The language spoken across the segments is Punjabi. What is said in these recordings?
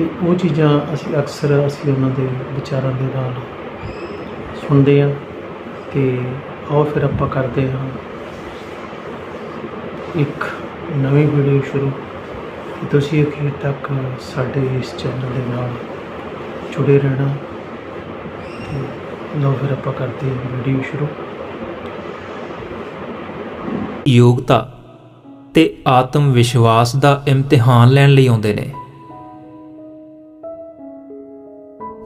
ਤੇ ਉਹ ਚੀਜ਼ਾਂ ਅਸੀਂ ਅਕਸਰ ਅਸੀਂ ਉਹਨਾਂ ਦੇ ਵਿਚਾਰਾਂ ਦੇ ਨਾਲ ਸੁਣਦੇ ਹਾਂ ਤੇ ਆਓ ਫਿਰ ਆਪਾਂ ਕਰਦੇ ਹਾਂ ਇੱਕ ਨਵੀਂ ਵੀਡੀਓ ਸ਼ੁਰੂ। ਤੁਸੀਂ ਅਖੀਰ ਤੱਕ ਸਾਡੇ ਇਸ ਚੈਨਲ ਦੇ ਨਾਲ ਜੁੜੇ ਰਹਿਣਾ। ਤੇ ਲਓ ਫਿਰ ਆਪਾਂ ਕਰਦੇ ਹਾਂ ਵੀਡੀਓ ਸ਼ੁਰੂ। ਯੋਗਤਾ ਤੇ ਆਤਮ ਵਿਸ਼ਵਾਸ ਦਾ ਇਮਤਿਹਾਨ ਲੈਣ ਲਈ ਆਉਂਦੇ ਨੇ।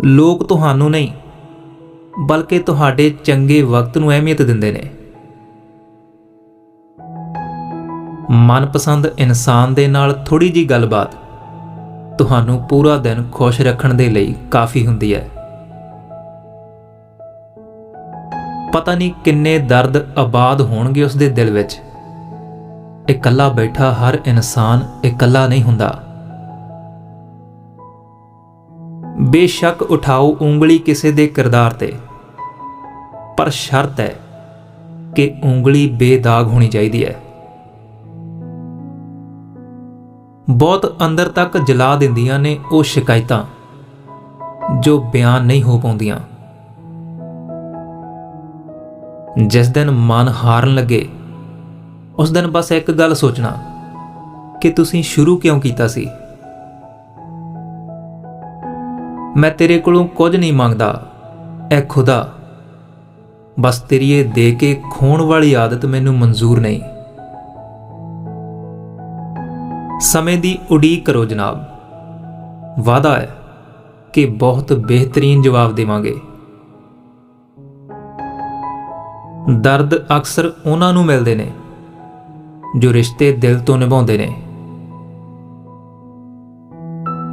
ਲੋਕ ਤੁਹਾਨੂੰ ਨਹੀਂ, ਬਲਕਿ ਤੁਹਾਡੇ ਚੰਗੇ ਵਕਤ ਨੂੰ ਅਹਿਮੀਅਤ ਦਿੰਦੇ ਨੇ। ਮਨਪਸੰਦ ਇਨਸਾਨ ਦੇ ਨਾਲ ਥੋੜੀ ਜੀ ਗੱਲਬਾਤ ਤੁਹਾਨੂੰ ਪੂਰਾ ਦਿਨ ਖੁਸ਼ ਰੱਖਣ ਦੇ ਲਈ ਕਾਫੀ ਹੁੰਦੀ ਹੈ। ਪਤਾ ਨਹੀਂ ਕਿੰਨੇ ਦਰਦ ਆਬਾਦ ਹੋਣਗੇ ਉਸ ਦੇ ਦਿਲ ਵਿੱਚ। ਇਕੱਲਾ ਬੈਠਾ ਹਰ ਇਨਸਾਨ ਇਕੱਲਾ ਨਹੀਂ ਹੁੰਦਾ। ਬੇਸ਼ੱਕ ਉਠਾਓ ਉਂਗਲੀ ਕਿਸੇ ਦੇ ਕਿਰਦਾਰ ਤੇ। ਪਰ ਸ਼ਰਤ ਹੈ ਕਿ ਉਂਗਲੀ ਬੇਦਾਗ ਹੋਣੀ ਚਾਹੀਦੀ ਹੈ। ਬਹੁਤ ਅੰਦਰ ਤੱਕ ਜਲਾ ਦਿੰਦੀਆਂ ਨੇ ਉਹ ਸ਼ਿਕਾਇਤਾਂ ਜੋ ਬਿਆਨ ਨਹੀਂ ਹੋ ਪਾਉਂਦੀਆਂ। ਜਿਸ ਦਿਨ ਮਨ ਹਾਰਨ ਲੱਗੇ, ਉਸ ਦਿਨ ਬਸ ਇੱਕ ਗੱਲ ਸੋਚਣਾ ਕਿ ਤੁਸੀਂ ਸ਼ੁਰੂ ਕਿਉਂ ਕੀਤਾ ਸੀ? ਮੈਂ ਤੇਰੇ ਕੋਲੋਂ ਕੁਝ ਨਹੀਂ ਮੰਗਦਾ, ਐ ਖੁਦਾ। ਬਸ ਤੇਰੀ ਇਹ ਦੇ ਕੇ ਖੋਣ ਵਾਲੀ ਆਦਤ ਮੈਨੂੰ ਮਨਜ਼ੂਰ ਨਹੀਂ। ਸਮੇਂ ਦੀ ਉਡੀਕ ਕਰੋ ਜਨਾਬ। ਵਾਦਾ ਹੈ ਕਿ ਬਹੁਤ ਬਿਹਤਰੀਨ ਜਵਾਬ ਦੇਵਾਂਗੇ। ਦਰਦ ਅਕਸਰ ਉਹਨਾਂ ਨੂੰ ਮਿਲਦੇ ਨੇ, ਜੋ ਰਿਸ਼ਤੇ ਦਿਲ ਤੋਂ ਨਿਭਾਉਂਦੇ ਨੇ।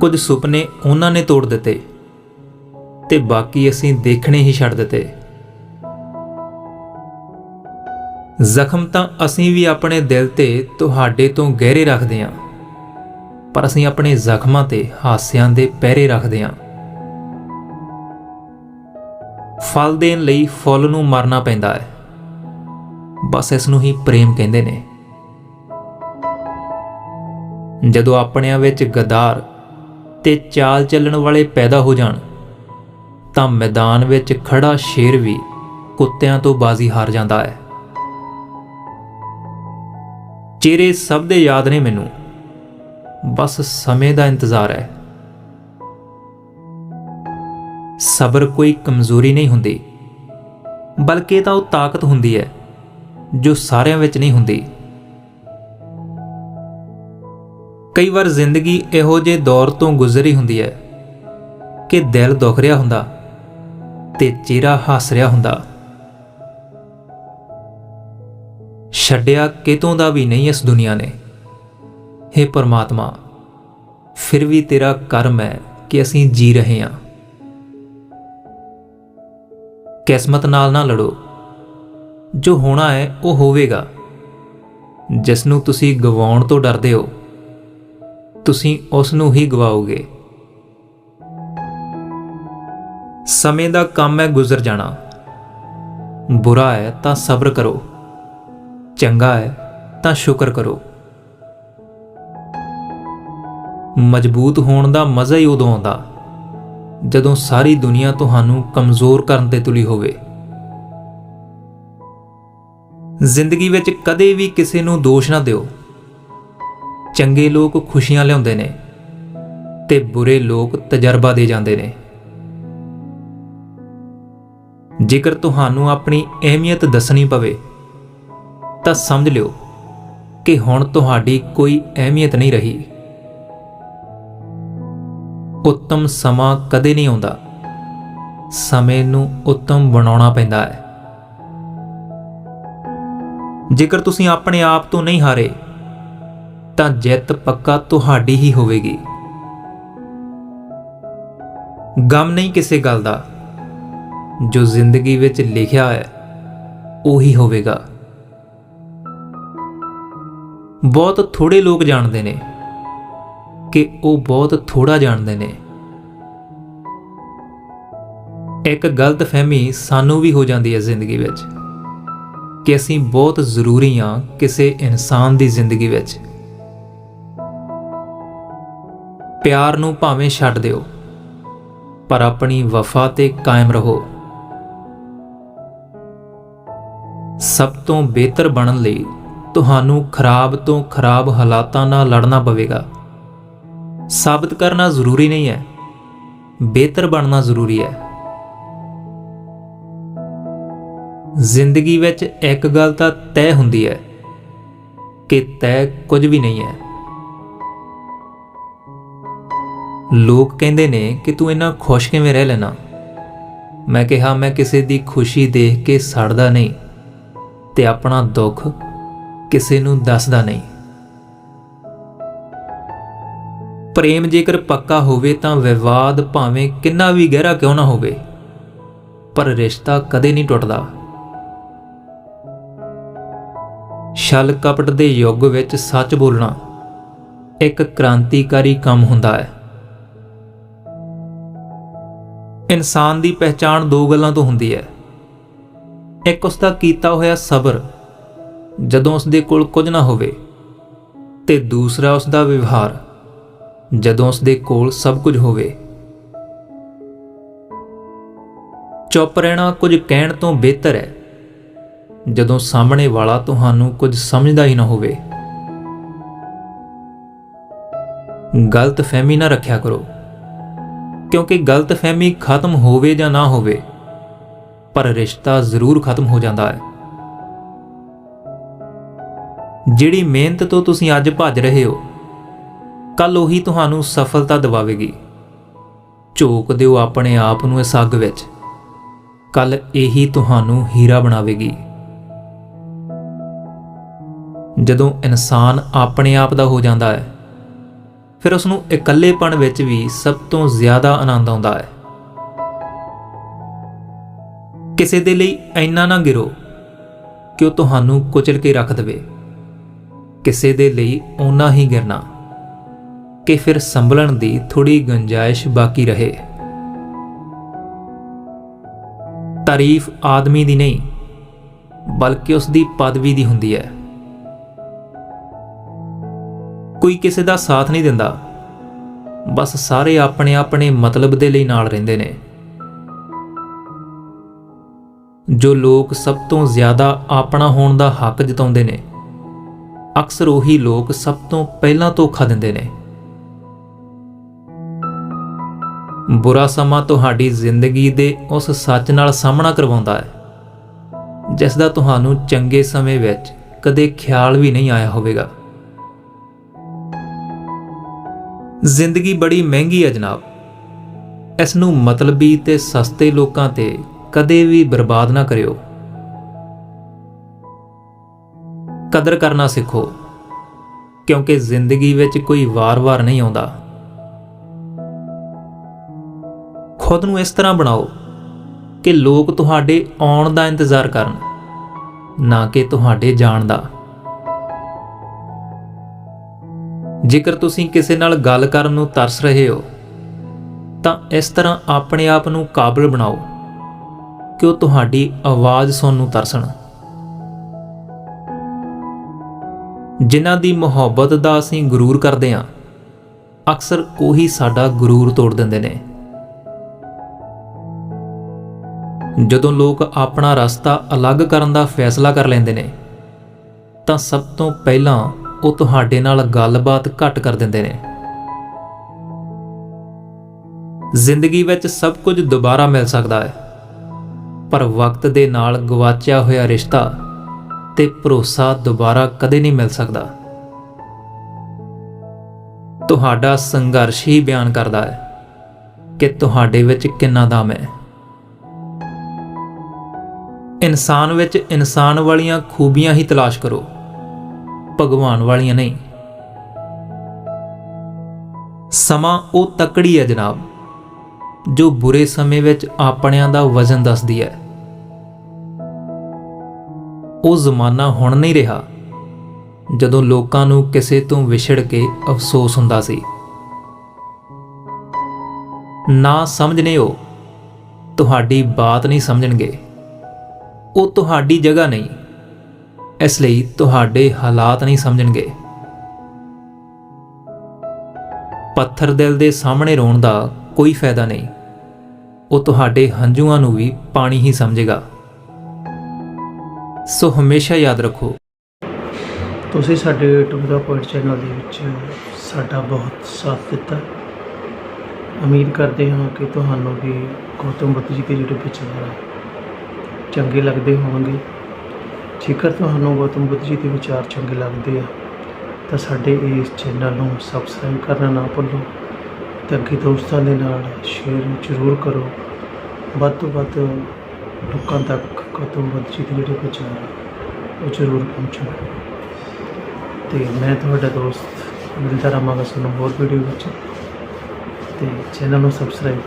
ਕੁਝ ਸੁਪਨੇ ਉਹਨਾਂ ਨੇ ਤੋੜ ਦਿੱਤੇ। ਤੇ ਬਾਕੀ ਅਸੀਂ ਦੇਖਣੇ ਹੀ ਛੱਡ ਦਿੱਤੇ। ਜ਼ਖਮ ਤਾਂ ਅਸੀਂ ਵੀ ਆਪਣੇ ਦਿਲ ਤੇ ਤੁਹਾਡੇ ਤੋਂ ਗਹਿਰੇ ਰੱਖਦੇ ਹਾਂ, ਪਰ ਅਸੀਂ ਆਪਣੇ ਜ਼ਖਮਾਂ ਤੇ ਹਾਸਿਆਂ ਦੇ ਪਹਿਰੇ ਰੱਖਦੇ ਹਾਂ। ਫਲ ਦੇਣ ਲਈ ਫੁੱਲ ਨੂੰ ਮਰਨਾ ਪੈਂਦਾ ਹੈ। ਬਸ ਇਸ ਨੂੰ ਹੀ ਪ੍ਰੇਮ ਕਹਿੰਦੇ ਨੇ। ਜਦੋਂ ਆਪਣਿਆਂ ਵਿੱਚ ਗਦਾਰ ਤੇ ਚਾਲ ਚੱਲਣ ਵਾਲੇ ਪੈਦਾ ਹੋ ਜਾਣ ਤਾਂ ਮੈਦਾਨ ਵਿੱਚ ਖੜਾ ਸ਼ੇਰ ਵੀ ਕੁੱਤਿਆਂ ਤੋਂ ਬਾਜ਼ੀ ਹਾਰ ਜਾਂਦਾ ਹੈ। ਚਿਹਰੇ ਸਭ ਦੇ ਯਾਦ ਨੇ ਮੈਨੂੰ। ਬਸ ਸਮੇਂ ਦਾ ਇੰਤਜ਼ਾਰ ਹੈ। ਸਬਰ ਕੋਈ ਕਮਜ਼ੋਰੀ ਨਹੀਂ ਹੁੰਦੀ, ਬਲਕਿ ਤਾਂ ਉਹ ਤਾਕਤ ਹੁੰਦੀ ਹੈ, ਜੋ ਸਾਰਿਆਂ ਵਿੱਚ ਨਹੀਂ ਹੁੰਦੀ। ਕਈ ਵਾਰ ਜ਼ਿੰਦਗੀ ਇਹੋ ਜਿਹੇ ਦੌਰ ਤੋਂ ਗੁਜ਼ਰੀ ਹੁੰਦੀ ਹੈ ਕਿ ਦਿਲ ਦੁਖ ਰਿਹਾ ਹੁੰਦਾ। ਤੇ ਚਿਹਰਾ ਹੱਸ ਰਿਹਾ ਹੁੰਦਾ। ਛੱਡਿਆ ਕਿਤੋਂ ਦਾ ਵੀ ਨਹੀਂ ਇਸ ਦੁਨੀਆ ਨੇ। हे ਪਰਮਾਤਮਾ, ਫਿਰ ਵੀ ਤੇਰਾ ਕਰਮ ਹੈ ਕਿ ਅਸੀਂ ਜੀ ਰਹੇ ਹਾਂ। ਕਿਸਮਤ ਨਾਲ ਨਾ ਲੜੋ। ਜੋ ਹੋਣਾ ਹੈ, ਉਹ ਹੋਵੇਗਾ। ਜਿਸ ਨੂੰ ਤੁਸੀਂ ਗਵਾਉਣ ਤੋਂ ਡਰਦੇ ਹੋ, ਤੁਸੀਂ ਉਸ ਨੂੰ ਹੀ ਗਵਾਓਗੇ। ਸਮੇਂ ਦਾ ਕੰਮ ਹੈ ਗੁਜ਼ਰ ਜਾਣਾ। ਬੁਰਾ ਹੈ ਤਾਂ ਸਬਰ ਕਰੋ। ਚੰਗਾ ਹੈ ਤਾਂ ਸ਼ੁਕਰ ਕਰੋ। ਮਜ਼ਬੂਤ ਹੋਣ ਦਾ ਮਜ਼ਾ ਹੀ ਉਦੋਂ ਆਉਂਦਾ, ਜਦੋਂ ਸਾਰੀ ਦੁਨੀਆ ਤੁਹਾਨੂੰ ਕਮਜ਼ੋਰ ਕਰਨ ਤੇ ਤੁਲੀ ਹੋਵੇ। ਜ਼ਿੰਦਗੀ ਵਿੱਚ ਕਦੇ ਵੀ ਕਿਸੇ ਨੂੰ ਦੋਸ਼ ਨਾ ਦਿਓ। ਚੰਗੇ ਲੋਕ ਖੁਸ਼ੀਆਂ ਲਿਆਉਂਦੇ ਨੇ ਤੇ ਬੁਰੇ ਲੋਕ ਤਜਰਬਾ ਦੇ ਜਾਂਦੇ ਨੇ। ਜੇਕਰ ਤੁਹਾਨੂੰ ਆਪਣੀ ਅਹਿਮੀਅਤ ਦੱਸਣੀ ਪਵੇ, ਤਾਂ ਸਮਝ ਲਿਓ ਕਿ ਹੁਣ ਤੁਹਾਡੀ ਕੋਈ ਅਹਿਮੀਅਤ ਨਹੀਂ ਰਹੀ। ਉੱਤਮ ਸਮਾਂ ਕਦੇ ਨਹੀਂ ਆਉਂਦਾ। ਸਮੇਂ ਨੂੰ ਉੱਤਮ ਬਣਾਉਣਾ ਪੈਂਦਾ ਹੈ। ਜੇਕਰ ਤੁਸੀਂ ਆਪਣੇ ਆਪ ਤੋਂ ਨਹੀਂ ਹਾਰੇ, ਤਾਂ ਜਿੱਤ ਪੱਕਾ ਤੁਹਾਡੀ ਹੀ ਹੋਵੇਗੀ। ਗਮ ਨਹੀਂ ਕਿਸੇ ਗੱਲ ਦਾ। ਜੋ ਜ਼ਿੰਦਗੀ ਵਿੱਚ ਲਿਖਿਆ ਹੈ, ਉਹੀ ਹੋਵੇਗਾ। ਬਹੁਤ ਥੋੜੇ ਲੋਕ ਜਾਣਦੇ ਨੇ ਕਿ ਉਹ ਬਹੁਤ ਥੋੜਾ ਜਾਣਦੇ ਨੇ। ਇੱਕ ਗਲਤ ਫਹਿਮੀ ਸਾਨੂੰ ਵੀ ਹੋ ਜਾਂਦੀ ਹੈ ਜ਼ਿੰਦਗੀ ਵਿੱਚ ਕਿ ਅਸੀਂ ਬਹੁਤ ਜ਼ਰੂਰੀ ਹਾਂ ਕਿਸੇ ਇਨਸਾਨ ਦੀ ਜ਼ਿੰਦਗੀ ਵਿੱਚ। ਪਿਆਰ ਨੂੰ ਭਾਵੇਂ ਛੱਡ ਦਿਓ, ਪਰ ਆਪਣੀ ਵਫਾ ਤੇ ਕਾਇਮ ਰਹੋ। ਸਭ ਤੋਂ ਬਿਹਤਰ ਬਣਨ ਲਈ ਤੁਹਾਨੂੰ ਖਰਾਬ ਤੋਂ ਖਰਾਬ ਹਾਲਾਤਾਂ ਨਾਲ ਲੜਨਾ ਪਵੇਗਾ। ਸਾਬਤ ਕਰਨਾ ਜ਼ਰੂਰੀ ਨਹੀਂ ਹੈ। ਬਿਹਤਰ ਬਣਨਾ ਜ਼ਰੂਰੀ ਹੈ। ਜ਼ਿੰਦਗੀ ਵਿੱਚ ਇੱਕ ਗੱਲ ਤਾਂ ਤੈਅ ਹੁੰਦੀ ਹੈ ਕਿ ਤੈਅ ਕੁਝ ਵੀ ਨਹੀਂ ਹੈ। ਲੋਕ ਕਹਿੰਦੇ ਨੇ ਕਿ ਤੂੰ ਇੰਨਾ ਖੁਸ਼ ਕਿਵੇਂ ਰਹਿ ਲੈਣਾ ਮੈਂ ਕਿਹਾ, ਮੈਂ ਕਿਸੇ ਦੀ ਖੁਸ਼ੀ ਦੇਖ ਕੇ ਸੜਦਾ ਨਹੀਂ। ਤੇ ਆਪਣਾ ਦੁੱਖ ਕਿਸੇ ਨੂੰ ਦੱਸਦਾ ਨਹੀਂ। ਪ੍ਰੇਮ ਜੇਕਰ ਪੱਕਾ ਹੋਵੇ ਤਾਂ ਵਿਵਾਦ ਭਾਵੇਂ ਕਿੰਨਾ ਵੀ ਗਹਿਰਾ ਕਿਉਂ ਨਾ ਹੋਵੇ, ਪਰ ਰਿਸ਼ਤਾ ਕਦੇ ਨਹੀਂ ਟੁੱਟਦਾ। ਛਲ ਕਪਟ ਦੇ ਯੁੱਗ ਵਿੱਚ ਸੱਚ ਬੋਲਣਾ ਇੱਕ ਕ੍ਰਾਂਤੀਕਾਰੀ ਕੰਮ ਹੁੰਦਾ ਹੈ। ਇਨਸਾਨ ਦੀ ਪਹਿਚਾਣ ਦੋ ਗੱਲਾਂ ਤੋਂ ਹੁੰਦੀ ਹੈ। ਇੱਕ ਉਸ ਦਾ ਕੀਤਾ ਹੋਇਆ ਸਬਰ ਜਦੋਂ ਉਸ ਦੇ ਕੋਲ ਕੁਝ ਨਾ ਹੋਵੇ ਤੇ ਦੂਸਰਾ ਉਸ ਦਾ ਵਿਵਹਾਰ ਜਦੋਂ ਉਸ ਦੇ ਕੋਲ ਸਭ ਕੁਝ ਹੋਵੇ। ਚੁੱਪ ਰਹਿਣਾ ਕੁਝ ਕਹਿਣ ਤੋਂ ਬਿਹਤਰ ਹੈ। ਜਦੋਂ ਸਾਹਮਣੇ ਵਾਲਾ ਤੁਹਾਨੂੰ ਕੁਝ ਸਮਝਦਾ ਹੀ ਨਾ ਹੋਵੇ। ਗਲਤ ਫਹਿਮੀ ਨਾ ਰੱਖਿਆ ਕਰੋ। ਕਿਉਂਕਿ ਗਲਤ ਫਹਿਮੀ ਖਤਮ ਹੋਵੇ ਜਾਂ ਨਾ ਹੋਵੇ ਪਰ ਰਿਸ਼ਤਾ ਜ਼ਰੂਰ ਖਤਮ ਹੋ ਜਾਂਦਾ ਹੈ। ਜਿਹੜੀ ਮਿਹਨਤ ਤੋਂ ਤੁਸੀਂ ਅੱਜ ਭੱਜ ਰਹੇ ਹੋ ਕੱਲ ਉਹੀ ਤੁਹਾਨੂੰ ਸਫਲਤਾ ਦਿਵਾਵੇਗੀ। ਝੋਕ ਦਿਓ ਆਪਣੇ ਆਪ ਨੂੰ ਇਸ ਅੱਗ ਵਿੱਚ। ਕੱਲ ਇਹੀ ਤੁਹਾਨੂੰ ਹੀਰਾ ਬਣਾਵੇਗੀ। ਜਦੋਂ ਇਨਸਾਨ ਆਪਣੇ ਆਪ ਦਾ ਹੋ ਜਾਂਦਾ ਹੈ, ਫਿਰ ਉਸ ਨੂੰ ਇਕੱਲੇਪਣ ਵਿੱਚ ਵੀ ਸਭ ਤੋਂ ਜ਼ਿਆਦਾ ਆਨੰਦ ਆਉਂਦਾ ਹੈ। ਕਿਸੇ ਦੇ ਲਈ ਇੰਨਾ ਨਾ ਗਿਰੋ ਕਿ ਉਹ ਤੁਹਾਨੂੰ ਕੁਚਲ ਕੇ ਰੱਖ ਦੇਵੇ। ਕਿਸੇ ਦੇ ਲਈ ਓਨਾ ਹੀ ਗਿਰਨਾ ਕਿ ਫਿਰ ਸੰਭਲਣ ਦੀ ਥੋੜੀ ਗੁੰਜਾਇਸ਼ ਬਾਕੀ ਰਹੇ। ਤਾਰੀਫ ਆਦਮੀ ਦੀ ਨਹੀਂ, ਬਲਕਿ ਉਸ ਦੀ ਪਦਵੀ ਦੀ ਹੁੰਦੀ ਹੈ। ਕੋਈ ਕਿਸੇ ਦਾ ਸਾਥ ਨਹੀਂ ਦਿੰਦਾ, ਬਸ ਸਾਰੇ ਆਪਣੇ ਆਪਣੇ ਮਤਲਬ ਦੇ ਲਈ ਨਾਲ ਰਹਿੰਦੇ ਨੇ। ਜੋ ਲੋਕ ਸਭ ਤੋਂ ਜ਼ਿਆਦਾ ਆਪਣਾ ਹੋਣ ਦਾ ਹੱਕ ਜਤਾਉਂਦੇ ਨੇ। ਅਕਸਰ ਉਹੀ ਲੋਕ ਸਭ ਤੋਂ ਪਹਿਲਾਂ ਧੋਖਾ ਦਿੰਦੇ ਨੇ। ਬੁਰਾ ਸਮਾਂ ਤੁਹਾਡੀ ਜ਼ਿੰਦਗੀ ਦੇ ਉਸ ਸੱਚ ਨਾਲ ਸਾਹਮਣਾ ਕਰਵਾਉਂਦਾ ਹੈ ਜਿਸ ਦਾ ਤੁਹਾਨੂੰ ਚੰਗੇ ਸਮੇਂ ਵਿੱਚ ਕਦੇ ਖਿਆਲ ਵੀ ਨਹੀਂ ਆਇਆ ਹੋਵੇਗਾ। ਜ਼ਿੰਦਗੀ ਬੜੀ ਮਹਿੰਗੀ ਹੈ ਜਨਾਬ। ਇਸ ਨੂੰ ਮਤਲਬੀ ਤੇ ਸਸਤੇ ਲੋਕਾਂ ਤੇ ਕਦੇ ਵੀ ਬਰਬਾਦ ਨਾ ਕਰਿਓ। ਕਦਰ ਕਰਨਾ ਸਿੱਖੋ, ਕਿਉਂਕਿ ਜ਼ਿੰਦਗੀ ਵਿੱਚ ਕੋਈ ਵਾਰ-ਵਾਰ ਨਹੀਂ ਆਉਂਦਾ। ਖੁਦ ਨੂੰ ਇਸ ਤਰ੍ਹਾਂ ਬਣਾਓ ਕਿ ਲੋਕ ਤੁਹਾਡੇ ਆਉਣ ਦਾ ਇੰਤਜ਼ਾਰ ਕਰਨ, ਨਾ ਕਿ ਤੁਹਾਡੇ ਜਾਣ ਦਾ। ਜੇਕਰ ਤੁਸੀਂ ਕਿਸੇ ਨਾਲ ਗੱਲ ਕਰਨ ਨੂੰ ਤਰਸ ਰਹੇ ਹੋ, ਤਾਂ ਇਸ ਤਰ੍ਹਾਂ ਆਪਣੇ ਆਪ ਨੂੰ ਕਾਬਲ ਬਣਾਓ। ਕਿ ਉਹ ਤੁਹਾਡੀ ਆਵਾਜ਼ ਸੁਣਨ ਨੂੰ ਤਰਸਣ। ਜਿਨ੍ਹਾਂ ਦੀ ਮੁਹੱਬਤ ਦਾ ਅਸੀਂ ਗਰੂਰ ਕਰਦੇ ਹਾਂ, ਅਕਸਰ ਉਹੀ ਸਾਡਾ ਗਰੂਰ ਤੋੜ ਦਿੰਦੇ ਨੇ। ਜਦੋਂ ਲੋਕ ਆਪਣਾ ਰਸਤਾ ਅਲੱਗ ਕਰਨ ਦਾ ਫੈਸਲਾ ਕਰ ਲੈਂਦੇ ਨੇ, ਤਾਂ ਸਭ ਤੋਂ ਪਹਿਲਾਂ ਉਹ ਤੁਹਾਡੇ ਨਾਲ ਗੱਲਬਾਤ ਘੱਟ ਕਰ ਦਿੰਦੇ ਨੇ। ਜ਼ਿੰਦਗੀ ਵਿੱਚ ਸਭ ਕੁਝ ਦੁਬਾਰਾ ਮਿਲ ਸਕਦਾ ਹੈ। ਪਰ ਵਕਤ ਦੇ ਨਾਲ ਗਵਾਚਿਆ ਹੋਇਆ ਰਿਸ਼ਤਾ ਤੇ ਭਰੋਸਾ ਦੁਬਾਰਾ ਕਦੇ ਨਹੀਂ ਮਿਲ ਸਕਦਾ। ਤੁਹਾਡਾ ਸੰਘਰਸ਼ ਹੀ ਬਿਆਨ ਕਰਦਾ ਹੈ ਕਿ ਤੁਹਾਡੇ ਵਿੱਚ ਕਿੰਨਾ ਦਮ ਹੈ। ਇਨਸਾਨ ਵਿੱਚ ਇਨਸਾਨ ਵਾਲੀਆਂ ਖੂਬੀਆਂ ਹੀ ਤਲਾਸ਼ ਕਰੋ, ਭਗਵਾਨ ਵਾਲੀਆਂ ਨਹੀਂ। ਸਮਾਂ ਉਹ ਤਕੜੀ ਹੈ ਜਨਾਬ, ਜੋ ਬੁਰੇ ਸਮੇਂ ਵਿੱਚ ਆਪਣਿਆਂ ਦਾ ਵਜ਼ਨ ਦੱਸਦੀ ਹੈ। ਉਹ ਜ਼ਮਾਨਾ ਹੁਣ ਨਹੀਂ ਰਿਹਾ ਜਦੋਂ ਲੋਕਾਂ ਨੂੰ ਕਿਸੇ ਤੋਂ ਵਿਛੜ ਕੇ ਅਫਸੋਸ ਹੁੰਦਾ ਸੀ। ਨਾ ਸਮਝਨੇ ਉਹ, ਤੁਹਾਡੀ ਬਾਤ ਨਹੀਂ ਸਮਝਣਗੇ। ਉਹ ਤੁਹਾਡੀ ਜਗ੍ਹਾ ਨਹੀਂ, ਇਸ ਲਈ ਤੁਹਾਡੇ ਹਾਲਾਤ ਨਹੀਂ ਸਮਝਣਗੇ। ਪੱਥਰ ਦਿਲ ਦੇ ਸਾਹਮਣੇ ਰੋਣ ਦਾ ਕੋਈ ਫਾਇਦਾ ਨਹੀਂ, ਉਹ ਤੁਹਾਡੇ ਹੰਝੂਆਂ ਨੂੰ ਵੀ ਪਾਣੀ ਹੀ ਸਮਝੇਗਾ। ਸੋ ਹਮੇਸ਼ਾ ਯਾਦ ਰੱਖੋ। ਤੁਸੀਂ ਸਾਡੇ YouTube ਦਾ ਪੁਆਇੰਟ ਚੈਨਲ ਦੇ ਵਿੱਚ ਸਾਡਾ ਬਹੁਤ ਸਾਥ ਦਿੱਤਾ। ਉਮੀਦ ਕਰਦੇ ਹਾਂ ਕਿ ਤੁਹਾਨੂੰ ਵੀ ਗੌਤਮ ਬੁੱਧ ਜੀ ਦੇ ਜਿਹੜੇ ਵਿਚਾਰ ਆ, ਚੰਗੇ ਲੱਗਦੇ ਹੋਣਗੇ। ਜੇਕਰ ਤੁਹਾਨੂੰ ਗੌਤਮ ਬੁੱਧ ਜੀ ਦੇ ਵਿਚਾਰ ਚੰਗੇ ਲੱਗਦੇ ਆ ਤਾਂ ਸਾਡੇ ਇਸ ਚੈਨਲ ਨੂੰ ਸਬਸਕ੍ਰਾਈਬ ਕਰਨਾ ਨਾ ਭੁੱਲੋ ਤੇ ਅੱਗੇ ਦੋਸਤਾਂ ਦੇ ਨਾਲ ਸ਼ੇਅਰ ਜ਼ਰੂਰ ਕਰੋ। ਵੱਧ ਤੋਂ ਵੱਧ ਲੋਕਾਂ ਤੱਕ ਗੌਤਮ ਬੁੱਧ ਜੀ ਦੇ ਜਿਹੜੇ ਵਿਚਾਰ ਆ, ਉਹ ਜ਼ਰੂਰ ਪਹੁੰਚਣ ਤੇ ਮੈਂ ਤੁਹਾਡਾ ਦੋਸਤ ਮਿਲਦਾ ਰਹਾਂਗਾ ਤੁਹਾਨੂੰ ਹੋਰ ਵੀਡੀਓ ਵਿੱਚ ਤੇ ਚੈਨਲ ਨੂੰ ਸਬਸਕ੍ਰਾਈਬ